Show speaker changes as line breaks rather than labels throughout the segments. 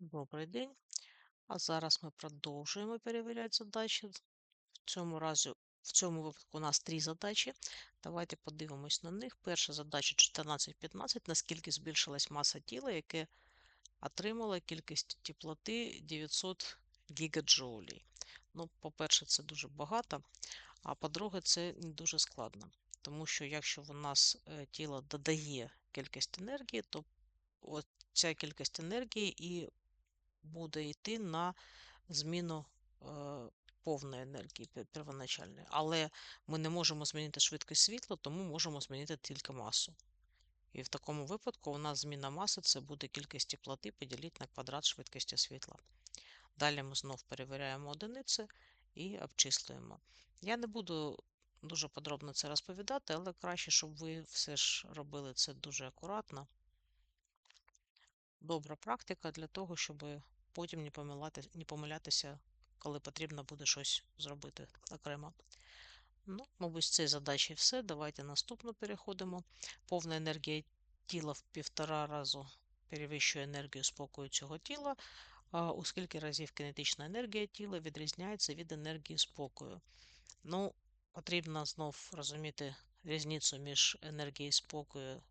Добрий день. А зараз ми продовжуємо перевіряти задачі. В цьому разі, в цьому випадку у нас три задачі. Давайте подивимось на них. Перша задача 14-15. Наскільки збільшилась маса тіла, яке отримало кількість теплоти 900 гігаджоулей. Ну, по-перше, це дуже багато, а по-друге, це не дуже складно. Тому що якщо в нас е, тіло додає кількість енергії, то ця кількість енергії і буде йти на зміну е, повної енергії первоначальної. Але ми не можемо змінити швидкість світла, тому можемо змінити тільки масу. І в такому випадку у нас зміна маси це буде кількість теплоти поділити на квадрат швидкості світла. Далі ми знов перевіряємо одиниці і обчислюємо. Я не буду дуже подробно це розповідати, але краще, щоб ви все ж робили це дуже акуратно. Добра практика для того, щоб потім не помилати, не помилятися, коли потрібно буде щось зробити окремо. Ну, мабуть, з цієї задачі все. Давайте наступну переходимо. Повна енергія тіла в півтора разу перевищує енергію спокою цього тіла. У скільки разів кинетична енергія тіла відрізняється від енергії спокою. Ну, потрібно знов розуміти різницю між енергією спокою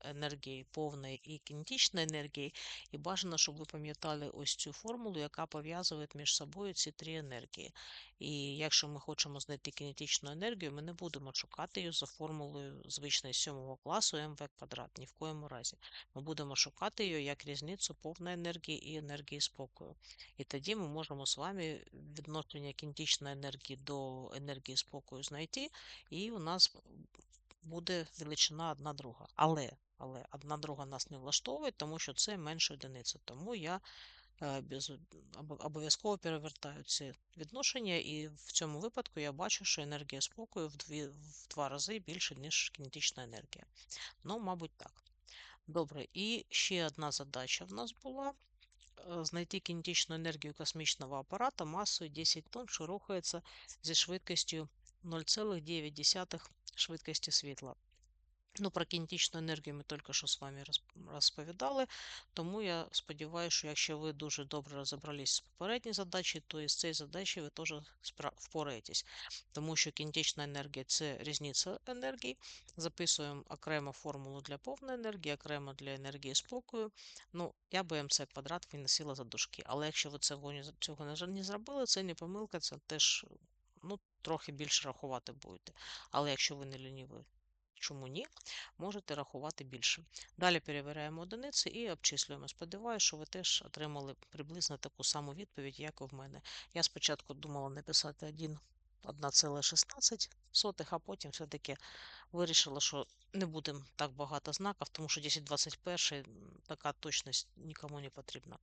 енергії повної і кінетичної енергії, і бажано, щоб ви пам'ятали ось цю формулу, яка пов'язує між собою ці три енергії. І якщо ми хочемо знайти кінетичну енергію, ми не будемо шукати її за формулою звичної 7 класу МВ квадрат, ні в коєму разі. Ми будемо шукати її як різницю повної енергії і енергії спокою. І тоді ми можемо з вами відношення кінетичної енергії до енергії спокою знайти, і у нас буде величина одна друга. Але але одна друга нас не влаштовує, тому що це менше одиниця. Тому я е, обов'язково перевертаю це відношення, і в цьому випадку я бачу, що енергія спокою в, дві, в два рази більше, ніж кінетична енергія. Ну, мабуть, так. Добре, і ще одна задача в нас була. е, Знайти кінетичну енергію космічного апарата масою 10 тонн, що рухається зі швидкістю 0,9 швидкості світла. Ну, про кінетичну енергію ми тільки що з вами розповідали, тому я сподіваюся, що якщо ви дуже добре розібрались з попередньої задачі, то і з цієї задачі ви теж впораєтесь. Тому що кінетична енергія це різниця енергії. Записуємо окремо формулу для повної енергії, окремо для енергії спокою. Ну, я би МЦ квадрат виносила за дужки. Але якщо ви цього не зробили, це не помилка, це теж ну, трохи більше рахувати будете. Але якщо ви не лініві, чому ні? можете рахувати більше. Далі перевіряємо одиниці і обчислюємо. Сподіваюся, що ви теж отримали приблизно таку саму відповідь, як і в мене. Я спочатку думала написати 1, 1,16, а потім все-таки вирішила, що не будемо так багато знаків, тому що 1021 така точність нікому не потрібна.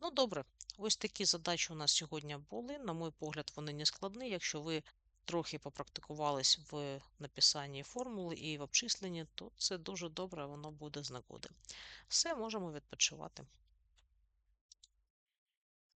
Ну, добре, ось такі задачі у нас сьогодні були. На мій погляд, вони не складні. Якщо ви трохи попрактикувались в написанні формули і в обчисленні, то це дуже добре, воно буде з нагоди. Все, можемо відпочивати.